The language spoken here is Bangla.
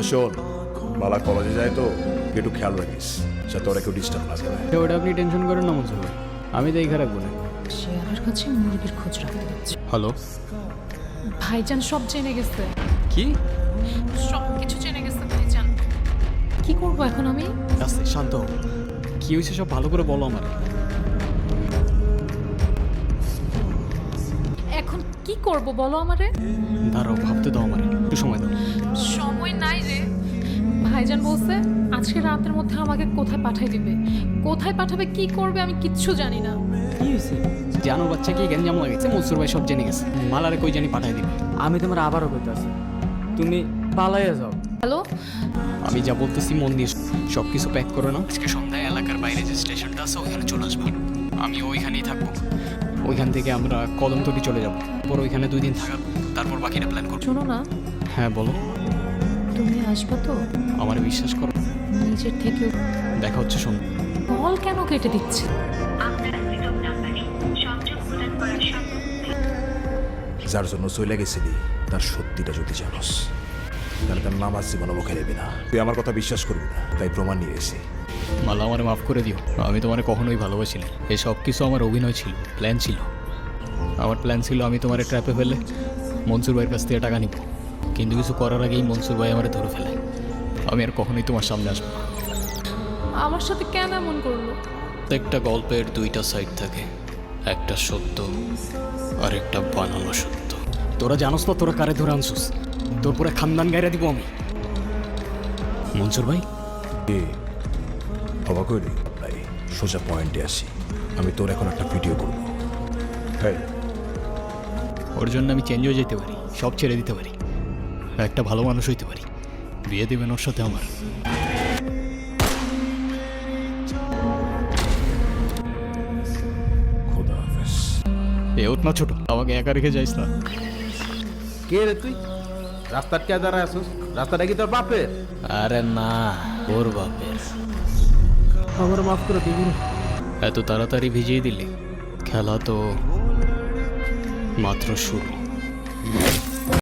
আচ্ছা শোন মালা কলেজে যায় তো একটু খেয়াল রাখিস যাতে ওরা কেউ ডিস্টার্ব না করে। ওটা আপনি টেনশন করেন না মনসুর ভাই। আমি তো এই রাখব না শেয়ারের কাছে মুরগির খোঁজ রাখতে হচ্ছে হ্যালো? ভাইজান সব জেনে গেছে। কি? সব কিছু জেনে গেছে ভাইজান। কি করব এখন আমি? আস্তে শান্ত। কি হয়েছে সব ভালো করে বলো আমার। এখন কি করব বলো আমারে? দাঁড়াও ভাবতে দাও আমার। একটু সময় দাও। ভাইজান বলছে আজকে রাতের মধ্যে আমাকে কোথায় পাঠাই দিবে? কোথায় পাঠাবে কি করবে আমি কিচ্ছু জানি না। কি হয়েছে? জানো বাচ্চা কি জ্ঞান জামা লাগেছে মনসুর ভাই সব জেনে গেছে। মালারে কই জানি পাঠাই দিবে। আমি তোমার আবারও কইতাছি তুমি পালাইয়া যাও। হ্যালো? আমি যা বলতেছি মন দিয়ে সব কিছু প্যাক করো না। আজকে সন্ধ্যায় এলাকার বাইরে যে স্টেশনটা আছে ওইখানে চলে আসব। আমি ওইখানেই থাকব। ওইখান থেকে আমরা কদমতলি চলে যাব। পর ওইখানে দুই দিন থাকার তারপর বাকিটা প্ল্যান করব। শোনো না। হ্যাঁ বলো। আসবে তো? আমার বিশ্বাস করো। নিজের থেকে দেখা হচ্ছে শোন। কল কেন কেটে দিচ্ছে? যার জন্য চলে গেছিলি তার সত্যিটা যদি জানোস তাহলে তার নামাজ জীবনে মুখে নেবি না। তুই আমার কথা বিশ্বাস করবি না তাই প্রমাণ নিয়ে এসে। মালা আমার মাফ করে দিও। আমি তোমার কখনোই ভালোবাসিনি। এই সব কিছু আমার অভিনয় ছিল প্ল্যান ছিল। আমার প্ল্যান ছিল আমি তোমার ট্র্যাপে ফেলে মনসুর ভাইয়ের কাছ থেকে টাকা নিব। কিন্তু কিছু করার আগেই মনসুর ভাই আমার ধরে ফেলে। আমি আর কখনোই তোমার সামনে আসব না। আমার সাথে কেন এমন করল? একটা গল্পের দুইটা সাইড থাকে। একটা সত্য আর একটা বানানো সত্য। তোরা জানোস না তোরা কারে ধরে আনছিস? তোর পরে খানদান গাইরা দিব আমি। মনসুর ভাই? এ অবাক হইলি ভাই সোজা পয়েন্টে আসি। আমি তোর এখন একটা ভিডিও করব। হ্যাঁ। ওর জন্য আমি চেঞ্জ হয়ে যেতে পারি সব ছেড়ে দিতে পারি। একটা ভালো মানুষ হইতে পারি। বিয়ে দেবেন ওর সাথে আমার। এ না ছোট আমাকে একা রেখে যাইস না। কে রে তুই? রাস্তার কে দাঁড়ায় আসুস রাস্তাটা কি তোর বাপের? আরে না ওর বাপের। আমার মাফ করে দিবি। এত তাড়াতাড়ি ভিজিয়ে দিলি? খেলা তো মাত্র শুরু।